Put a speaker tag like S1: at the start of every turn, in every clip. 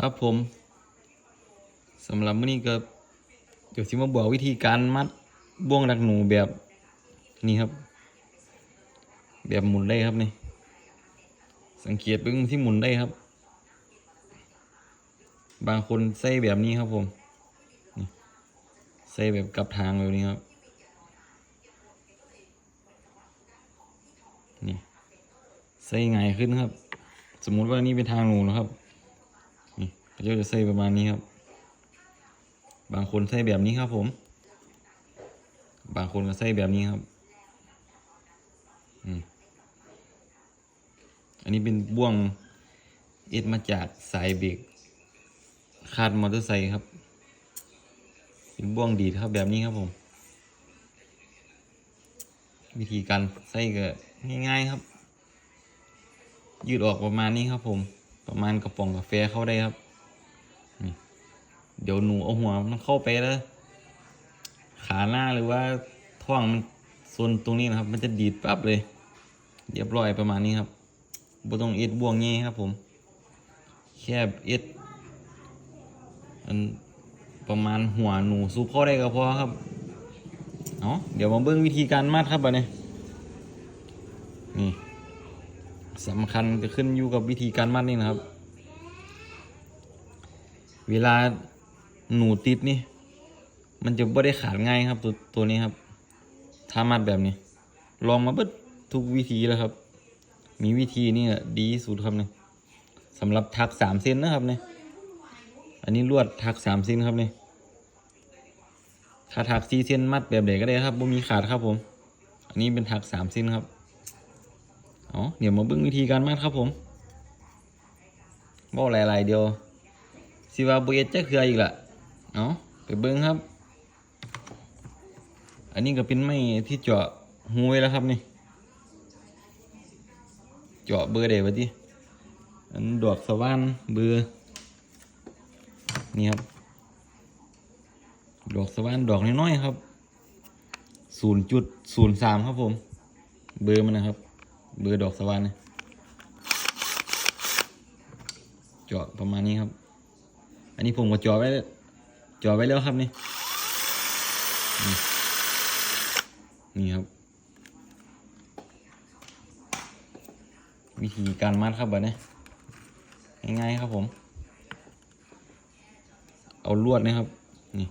S1: ครับผมสำหรับมื้อนี้ก็เดี๋ยวสิมาบอกวิธีการมัดบ่วงดักหนูแบบนี้ครับ แบบหมุนได้ครับนี่ สังเกตเบิ่งที่หมุนได้ครับ บางคนใส่แบบนี้ครับผมใส่แบบกลับทางแบบนี้ครับ นี่ใส่ง่ายขึ้นครับ สมมุติว่านี่เป็นทางหนูนะครับ นี่เขาจะใส่ประมาณนี้ครับ บางคนใส่แบบนี้ครับผม บางคนก็ใส่แบบนี้ครับอันนี้เป็นบ่วงเอ็ดมาจากสายเบรกคาดมอเตอร์ไซค์ครับ เป็นบ่วงดีดครับแบบนี้ครับผม วิธีการใส่ก็ง่ายๆครับ ยืดออกประมาณนี้ครับผม ประมาณกระป๋องกาแฟเข้าได้ครับ เดี๋ยวหนูเอาหัวมันเข้าไปแล้ว ขาหน้าหรือว่าท้องมันโซนตรงนี้นะครับ มันจะดีดปั๊บเลย เรียบร้อยประมาณนี้ครับบ่ต้องเอ็ดบ่วงงี้ครับ ผม แค่เอ็ดอันประมาณหัวหนูซูพ่อได้ก็พอครับเอาะเดี๋ยวมาเบิ่งวิธีการมัดครับบัดนี้นี่สำคัญจะขึ้นอยู่กับวิธีการมัดนี่นะครับ เวลาหนูติดนี่ มันจะไม่ได้ขาดง่ายครับ ตัวตัวนี้ครับถ้ามัดแบบนี้ ลองมาเบิดทุกวิธีแล้วครับ มีวิธีนี่ดีสุดครับเนี่ยสำหรับทักสามเซนนะครับเนี่ยอันนี้ลวดทักสามเซนครับเนี่ยถ้าถักสี่เส้นมัดแบบเด็กก็ได้ครับบ่มีขาดครับผม อันนี้เป็นถักสามเส้นครับเอเดี๋ยวมาเบิ่งวิธีการมัดครับผมบอกหลายๆเดียว สิว่าบ่เอ็ดจะคืออีกละเอาะไปเบิ่งครับ อันนี้ก็เป็นไม้ที่เจาะหูไว้แล้วครับนี่ เจาะเบอร์เดวะดิอันดอกสว่านเบอร์นี่ครับ ดอกสว่านดอกน้อยๆครับศูนย์จุดศูนย์สามครับผม เบอร์มันนะครับ เบอร์ดอกสว่านนะเจาะประมาณนี้ครับ อันนี้ผมก็จาะไว้จาะไว้แล้วครับนี่นี่ นี่ครับ วิธีการมัดครับแบบนี้ง่ายๆครับผม เอาลวดนะครับ นี่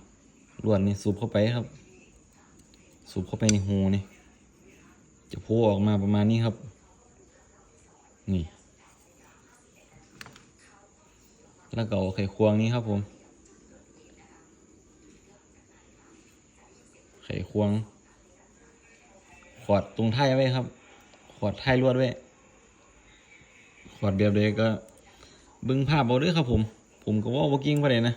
S1: ลวดนี่สูบเข้าไปครับ สูบเข้าไปในหูนี่ จะโผล่ออกมาประมาณนี้ครับ นี่ แล้วก็เอาไขควงนี้ครับผม ไขควง ขอดตรงท้ายไว้ครับ ขอดท้ายลวดไว้ ขอดแบบเด็กก็บึงภาพเอาด้วยครับผม ผมก็ว่าบกิ้งไปเลยนะ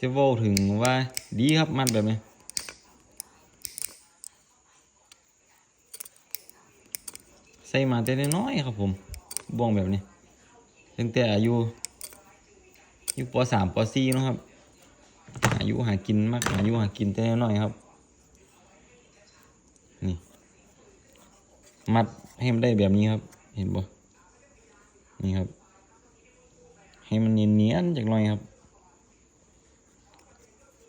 S1: จะว่าถึงว่าดีครับมัดแบบนี้ ใส่มาแต่น้อยๆครับผมบ่วงแบบนี้ตั้งแต่อายุอายุปสามปสี่นะครับอายุหากินมากอายุหากินแต่น้อยครับ นี่ มัดให้มันได้แบบนี้ครับ เห็นบ่นี่ครับ ให้มันเนียนๆจากหน่อยครับ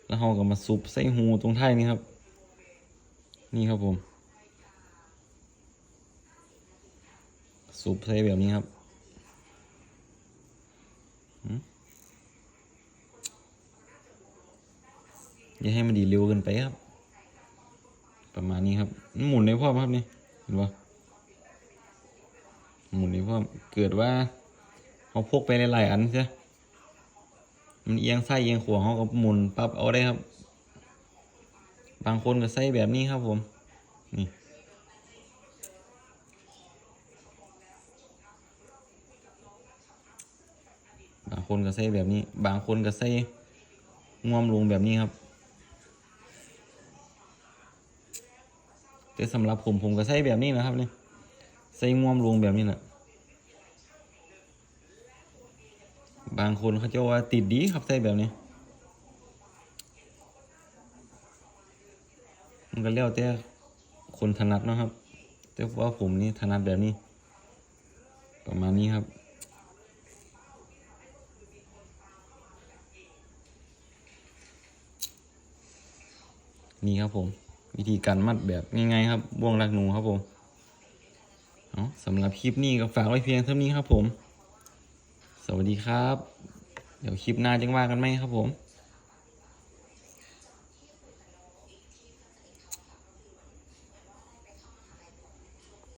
S1: แล้วเราก็มาซุปใส่หูตรงท้ายนี่ครับ นี่ครับผม ซุปใส่แบบนี้ครับอย่าให้มันดีเร็วเกินไปครับ ประมาณนี้ครับหมุนได้พร้อมครับนี่เห็นปะหมุนได้พร้อเกิดว่าเขาพกไปหลายๆอันใช่มันเอียงไส้เอียงขวางเขาก็หมุนปรับเอาได้ครับ บางคนก็ใส่แบบนี้ครับผม นี่ บาง คนก็ใส่แบบนี้ บางคนก็ใส่ง่วมลงแบบนี้ครับ แต่สำหรับผมผมก็ใส่แบบนี้นะครับนี่ใส่ง่วมลงแบบนี้แหละบางคนเขาจะว่าติดดีครับใส่แบบนี้มันก็แล้วแต่คนถนัดนะครับ แต่ว่าผมนี่ถนัดแบบนี้ ประมาณนี้ครับ นี่ครับผม วิธีการมัดแบบง่ายๆครับบ่วงรักหนูครับผมเอาสำหรับคลิปนี้ก็ฝากไว้เพียงเท่านี้ครับผม สวัสดีครับ เดี๋ยวคลิปหน้าจะว่ากันไหมครับผม